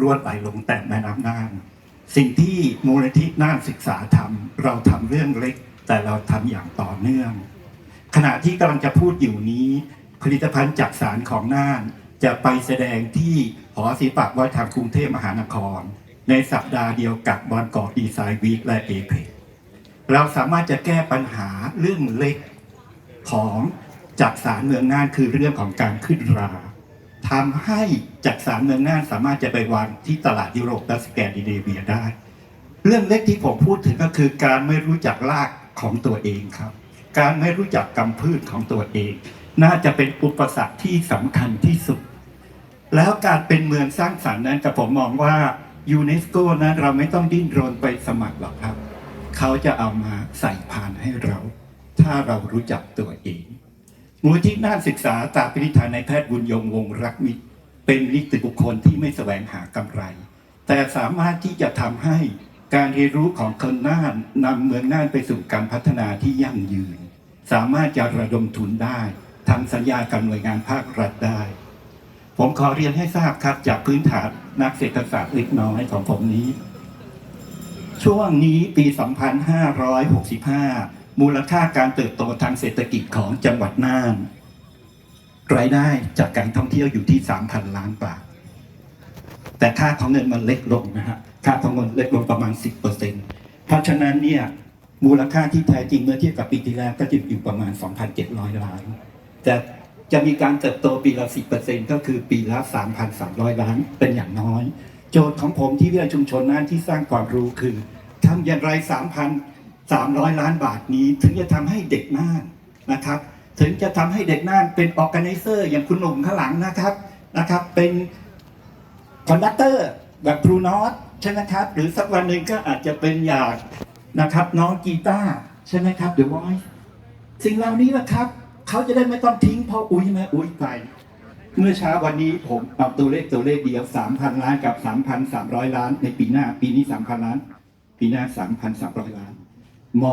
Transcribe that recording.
ล้วนไหลลงแต่แม่น้ำน่านสิ่งที่มูลนิธิน่านศึกษาทำเราทำเรื่องเล็ก แต่เราทำอย่างต่อเนื่อง ขณะที่กำลังจะพูดอยู่นี้ ผลิตภัณฑ์จากสารของน่าน จะไปแสดงที่หอศิลปะวัฒนธรรมกรุงเทพมหานคร ในสัปดาห์เดียวกับบอลกอดีไซน์วีคและเอเพเราสามารถจะแก้ปัญหาเรื่องเล็กของจากสารเมืองน่านคือเรื่องของการขึ้นรา ทำให้จากสารเมืองน่านสามารถจะไปวางที่ตลาดยุโรปและสแกนดิเนเวียได้ เรื่องเล็กที่ผมพูดถึงก็คือการไม่รู้จักรากของตัวเองครับ การไม่รู้จักกำพืชของตัวเอง น่าจะเป็นอุปสรรคที่สำคัญที่สุด แล้วการเป็นเมืองสร้างสรรค์นั้นกับผมมองว่ายูเนสโกนั้นเราไม่ต้องดิ้นรนไปสมัครหรอกครับ เขาจะเอามาใส่ผ่านให้เรา ถ้าเรารู้จักตัวเอง มูลที่น่านศึกษาตามปณิธานในแพทย์บุญยงวงศรักมิตร เป็นนิติบุคคลที่ไม่แสวงหากำไร แต่สามารถที่จะทำให้การเรียนรู้ของคนน่านนำเมืองน่านไปสู่การพัฒนาที่ยั่งยืน สามารถจะระดมทุนได้ทำสัญญากับหน่วยงานภาครัฐได้ ผมขอเรียนให้ทราบครับจากพื้นฐานนักเศรษฐศาสตร์เล็กน้อยของผมนี้ ช่วงนี้ปี 2565 มูลค่าการเติบโตทางเศรษฐกิจของจังหวัดน่านรายได้จากการท่องเที่ยวอยู่ที่3,000ล้านบาท แต่ค่าของเงินมันเล็กลงนะฮะค่าของเงินเล็กลงประมาณ 10%เพราะฉะนั้นเนี่ยมูลค่าที่แท้จริงเมื่อเทียบกับปีที่แล้วก็จะอยู่ประมาณ 2,700 ล้าน แต่จะมีการเติบโตปีละ 10%ก็คือปีละ 3,300 ล้านเป็นอย่างน้อย โจทย์ของผมที่วิทยาชุมชนนั้นที่สร้างความรู้คือทำอย่างไร 300 ล้านบาทนี้ ถึงจะทำให้เด็กน่านนะครับ ถึงจะทำให้เด็กน่านเป็นออแก z เซอร์ อย่างคุณหนุ่มข้างหลังนะครับนะครับ เป็นคอนดักเตอร์แบบครูนอตใช่ไหมครับ หรือสักวันหนึ่งก็อาจจะเป็นอย่างนะครับ น้องกีตาร์ใช่ไหมครับ The Voice สิ่งเหล่านี้นะครับเขาจะได้ไม่ต้องทิ้งพราะอุ้ยแม่อุ้ยไปเมื่อเช้าวันนี้ผมเอาตัวเลขตัวเลขเดียว 3,000 ล้านกับ 3,300 ล้าน ในปีหน้า ปีนี้ 3,000 ล้าน ปีหน้า 3,300 ล้าน หมออ